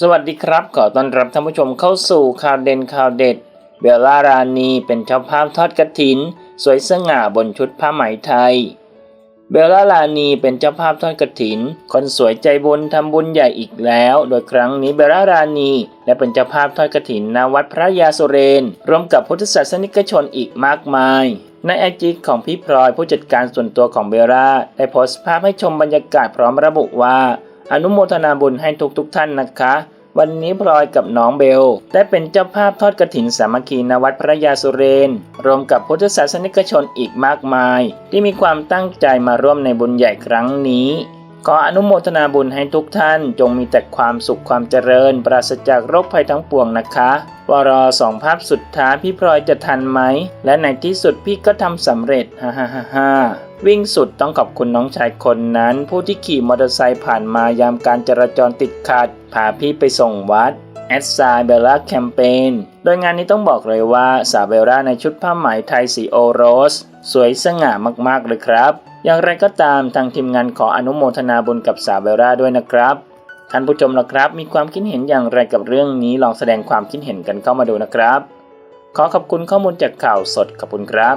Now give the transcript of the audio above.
สวัสดีครับ ขอต้อนรับท่านผู้ชมเข้าสู่ข่าวเด่นข่าวเด็ด เบลล่ารานีเป็นเจ้าภาพทอดกระถิน สวยสง่าบนชุดผ้าไหมไทย เบลล่ารานีเป็นเจ้าภาพทอดกระถิน คนสวยใจบุญทำบุญใหญ่อีกแล้ว โดยครั้งนี้เบลล่ารานีและเป็นเจ้าภาพทอดกระถินณวัดพระยาสุเรนร่วมกับพุทธศาสนิกชนอีกมากมายในไอจีของพี่พลอยผู้จัดการส่วนตัวของเบลล่าได้โพสต์ภาพให้ชมบรรยากาศพร้อมระบุว่า อนุโมทนาบุญให้ทุกทุกท่านนะคะ วันนี้พลอยกับน้องเบล ได้เป็นเจ้าภาพทอดกระถินสามัคคีนวัดพระยาสุเรน รวมกับพุทธศาสนิกชนอีกมากมาย ที่มีความตั้งใจมาร่วมในบุญใหญ่ครั้งนี้ ขออนุโมทนาบุญให้ทุกท่านจงมีแต่ความสุขความเจริญ ปราศจากโรคภัยทั้งปวงนะคะวรอสองภาพสุดท้ายพี่พลอยจะทันไหม และในที่สุดพี่ก็ทำสำเร็จฮ่าฮ่าฮ่าฮ่าวิ่งสุดต้องขอบคุณน้องชายคนนั้น ผู้ที่ขี่มอเตอร์ไซค์ผ่านมายามการจราจรติดขัดพาพี่ไปส่งวัด แอดไซเบลล่าแคมเปญโดยงานนี้ต้องบอกเลยว่าสาวเบลล่าในชุดผ้าไหมไทยสีโอโรส สวยสง่ามากๆเลยครับ อย่างไรก็ตามทางทีมงานขออนุโมทนาบุญกับสาวเบลล่าด้วยนะครับท่านผู้ชมล่ะครับ มีความคิดเห็นอย่างไรกับเรื่องนี้ลองแสดงความคิดเห็นกันเข้ามาดูนะครับ ขอขอบคุณข้อมูลจากข่าวสดขอบคุณครับ